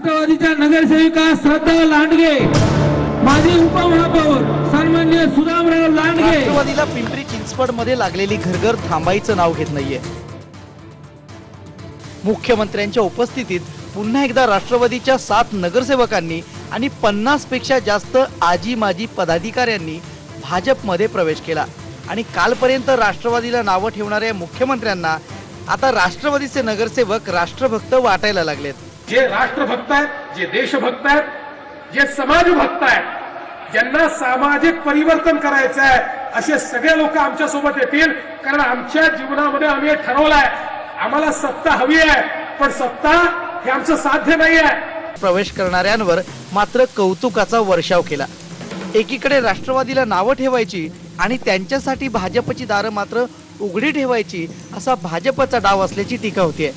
राष्ट्रवादीच्या नगरसेविका श्रद्धा लांडगे माजी उपमहापौर सन्मान्य सुदामराव लांडगे. राष्ट्रवादीला पिंपरी चिंचवडमध्ये लागलेली घरघर थांबायचं नाव घेत नाहीये. मुख्यमंत्र्यांच्या उपस्थितीत पुन्हा एकदा राष्ट्रवादीच्या सात नगरसेवकांनी आणि पन्नासपेक्षा जास्त आजी माजी पदाधिकाऱ्यांनी भाजपमध्ये प्रवेश केला. आणि कालपर्यंत राष्ट्रवादीला नावं ठेवणाऱ्या मुख्यमंत्र्यांना आता राष्ट्रवादीचे नगरसेवक राष्ट्रभक्त वाटायला लागलेत. जे राष्ट्रभक्त आहेत जे देशभक्त आहेत जे समाजभक्त आहेत ज्यांना सामाजिक परिवर्तन करायचं आहे असे सगळे लोक आमच्यासोबत येतील. कारण आमच्या जीवनामध्ये आम्ही हे आहे. आम्हाला सत्ता हवी आहे पण सत्ता हे आमचं साध्य नाही आहे. प्रवेश करणाऱ्यांवर मात्र कौतुकाचा वर्षाव केला. एकीकडे राष्ट्रवादीला नावं ठेवायची आणि त्यांच्यासाठी भाजपची दारं मात्र उघडी ठेवायची असा भाजपचा डाव असल्याची टीका होतीये.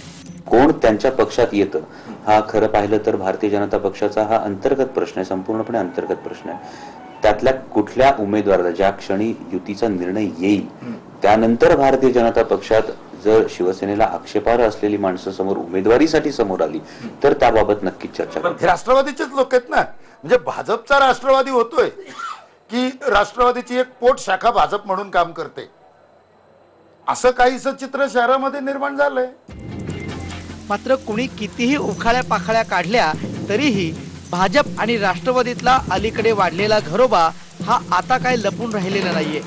कोण त्यांच्या पक्षात येतं हा खरं पाहिलं तर भारतीय जनता पक्षाचा हा अंतर्गत प्रश्न आहे संपूर्णपणे अंतर्गत प्रश्न आहे. त्यातल्या कुठल्या उमेदवाराला ज्या क्षणी युतीचा निर्णय येईल त्यानंतर भारतीय जनता पक्षात जर शिवसेनेला आक्षेपार्ह असलेली माणसं समोर उमेदवारीसाठी समोर आली तर त्याबाबत नक्कीच चर्चा हे राष्ट्रवादीचेच लोक आहेत ना. म्हणजे भाजपचा राष्ट्रवादी होतोय की राष्ट्रवादीची एक पोट शाखा भाजप म्हणून काम करते. असं काहीच चित्र शहरामध्ये निर्माण झालंय. मात्र कुणी कितीही उखाळ्या पाखाळ्या काढल्या तरीही भाजप आणि राष्ट्रवादीतला अलीकडे वाढलेला घरोबा हा आता काय लपून राहिलेला नाहीये.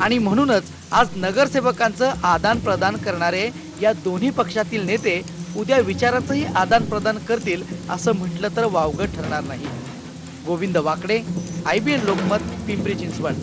आणि म्हणूनच आज नगरसेवकांचं आदान प्रदान करणारे या दोन्ही पक्षातील नेते उद्या विचाराचंही आदान प्रदान करतील असं म्हटलं तर वावगं ठरणार नाही. Govind Wakade I B N Lokmat Pimpri Chinchwad.